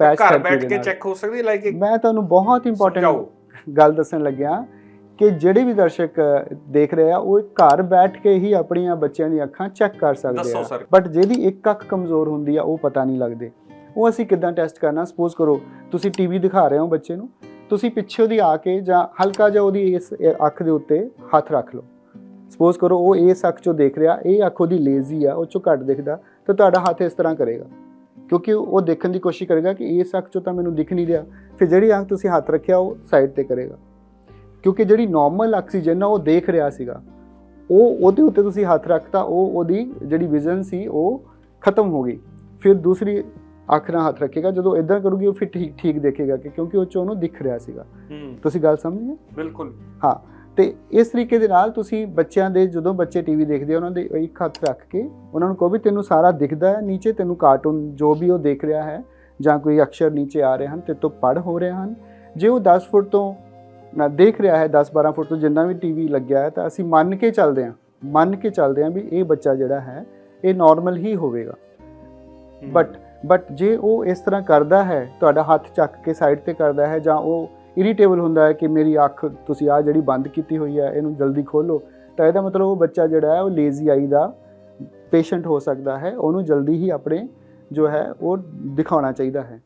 Patch ਘਰ ਬੈਠ ਦੇ ਕੇ। ਚੈੱਕ ਹੋ ਸਕਦੀ ਲਾਈਕ ਮੈਂ ਤੁਹਾਨੂੰ ਬਹੁਤ ਇੰਪੋਰਟੈਂਟ। ਗੱਲ ਦੱਸਣ ਲੱਗਿਆ ਕਿ ਜਿਹੜੇ ਵੀ ਦਰਸ਼ਕ ਦੇਖ ਰਹੇ ਆ ਉਹ ਘਰ ਬੈਠ ਕੇ ਹੀ ਆਪਣੀਆਂ ਬੱਚਿਆਂ ਦੀਆਂ ਅੱਖਾਂ ਚੈੱਕ ਕਰ ਸਕਦੇ ਆ। ਬਟ ਜਿਹਦੀ ਇੱਕ ਅੱਖ ਕਮਜ਼ੋਰ ਹੁੰਦੀ ਆ ਉਹ ਪਤਾ ਨਹੀਂ ਲੱਗਦੇ ਉਹ ਅਸੀਂ ਕਿੱਦਾਂ ਟੈਸਟ ਕਰਨਾ ਸਪੋਜ਼ ਕਰੋ ਤੁਸੀਂ ਟੀਵੀ ਦਿਖਾ ਰਹੇ ਹੋ ਬੱਚੇ ਨੂੰ ਤੁਸੀਂ ਪਿੱਛੇ ਉਹਦੀ ਆ ਕੇ ਜਾਂ ਹਲਕਾ ਜਿਹਾ ਉਹਦੀ ਇਸ ਅੱਖ ਦੇ ਉੱਤੇ ਹੱਥ ਰੱਖ ਲਓ ਸਪੋਜ਼ ਕਰੋ ਉਹ ਇਸ ਅੱਖ ਚੋਂ ਦੇਖ ਰਿਹਾ ਇਹ ਅੱਖ ਉਹਦੀ ਲੇਜ਼ੀ ਆ ਉਹ ਚੋਂ ਘੱਟ ਦਿਖਦਾ ਤਾਂ ਤੁਹਾਡਾ ਹੱਥ ਇਸ ਤਰ੍ਹਾਂ ਕਰੇਗਾ ਕਿਉਂਕਿ ਉਹ ਦੇਖਣ ਦੀ ਕੋਸ਼ਿਸ਼ ਕਰੇਗਾ ਕਿ ਇਸ ਅੱਖ ਚੋਂ ਤਾਂ ਮੈਨੂੰ ਦਿਖ ਨਹੀਂ ਰਿਹਾ। ਫਿਰ ਜਿਹੜੀ ਅੱਖ ਤੁਸੀਂ ਹੱਥ ਰੱਖਿਆ ਉਹ ਸਾਈਡ ਤੇ ਕਰੇਗਾ। ਕਿਉਂਕਿ ਜਿਹੜੀ ਨਾਰਮਲ ਆਕਸੀਜਨ ਆ ਉਹ ਦੇਖ ਰਿਹਾ ਸੀਗਾ। ਉਹ ਉਹਦੇ ਉੱਤੇ ਤੁਸੀਂ ਹੱਥ ਰੱਖਤਾ ਉਹ ਉਹਦੀ ਜਿਹੜੀ ਵਿਜ਼ਨ ਸੀ ਉਹ ਖਤਮ ਹੋ ਗਈ। ਫਿਰ ਦੂਸਰੀ ਅੱਖ ਨਾਲ ਹੱਥ ਰੱਖੇਗਾ। ਜਦੋਂ ਇਦਾਂ ਕਰੂਗੀ ਉਹ ਫਿਰ ਠੀਕ ਠੀਕ ਦੇਖੇਗਾ ਕਿ ਕਿਉਂਕਿ ਉਹ ਚ ਉਹਨੂੰ ਦਿਖ ਰਿਹਾ ਸੀਗਾ। ਤੁਸੀਂ ਗੱਲ ਸਮਝ ਗਏ? ਬਿਲਕੁਲ। ਹਾਂ। ਤੇ ਇਸ ਤਰੀਕੇ ਦੇ ਨਾਲ ਤੁਸੀਂ ਬੱਚਿਆਂ ਦੇ ਜਦੋਂ ਬੱਚੇ ਟੀਵੀ ਦੇਖਦੇ ਆ ਉਹਨਾਂ ਦੇ ਇੱਕ ਹੱਥ ਰੱਖ ਕੇ ਉਹਨਾਂ ਨੂੰ ਕਹੋ ਵੀ ਤੈਨੂੰ ਸਾਰਾ ਦਿਖਦਾ ਹੈ ਨੀਚੇ ਤੈਨੂੰ ਕਾਰਟੂਨ ਜੋ ਵੀ ਉਹ ਦੇਖ ਰਿਹਾ ਹੈ ਜਾਂ ਕੋਈ ਅਕਸ਼ਰ ਨੀਚੇ ਆ ਰਹੇ ਹਨ ਤੇ ਤੋਂ ਪੜ ਹੋ ਰਹੇ ਹਨ ਜੇ ਉਹ 10 ਫੁੱਟ ਤੋਂ ਨਾ ਦੇਖ ਰਿਹਾ ਹੈ 10 12 ਫੁੱਟ ਤੋਂ ਜਿੰਨਾ ਵੀ ਟੀਵੀ ਲੱਗਿਆ ਹੈ ਤਾਂ ਅਸੀਂ ਮੰਨ ਕੇ ਚੱਲਦੇ ਹਾਂ ਮੰਨ ਕੇ ਚੱਲਦੇ ਹਾਂ ਵੀ ਇਹ ਬੱਚਾ ਜਿਹੜਾ ਹੈ ਇਹ ਨਾਰਮਲ ਹੀ ਹੋਵੇਗਾ। ਬਟ ਬਟ ਜੇ ਉਹ ਇਸ ਤਰ੍ਹਾਂ ਕਰਦਾ ਹੈ ਤੁਹਾਡਾ ਹੱਥ ਚੱਕ ਕੇ ਸਾਈਡ ਤੇ ਕਰਦਾ ਹੈ ਜਾਂ ਉਹ ਇਰੀਟੇਬਲ ਹੁੰਦਾ ਹੈ ਕਿ ਮੇਰੀ ਅੱਖ ਤੁਸੀਂ ਆ ਜਿਹੜੀ ਬੰਦ ਕੀਤੀ ਹੋਈ ਹੈ, ਇਹਨੂੰ ਜਲਦੀ ਖੋਲੋ। ਤਾਂ ਇਹਦਾ ਮਤਲਬ ਉਹ ਬੱਚਾ ਜਿਹੜਾ ਹੈ, ਉਹ ਲੇਜ਼ੀ ਆਈ ਦਾ ਪੇਸ਼ੈਂਟ ਹੋ ਸਕਦਾ ਹੈ। ਉਹਨੂੰ ਜਲਦੀ ਹੀ ਆਪਣੇ ਜੋ ਹੈ, ਉਹ ਦਿਖਾਉਣਾ ਚਾਹੀਦਾ ਹੈ।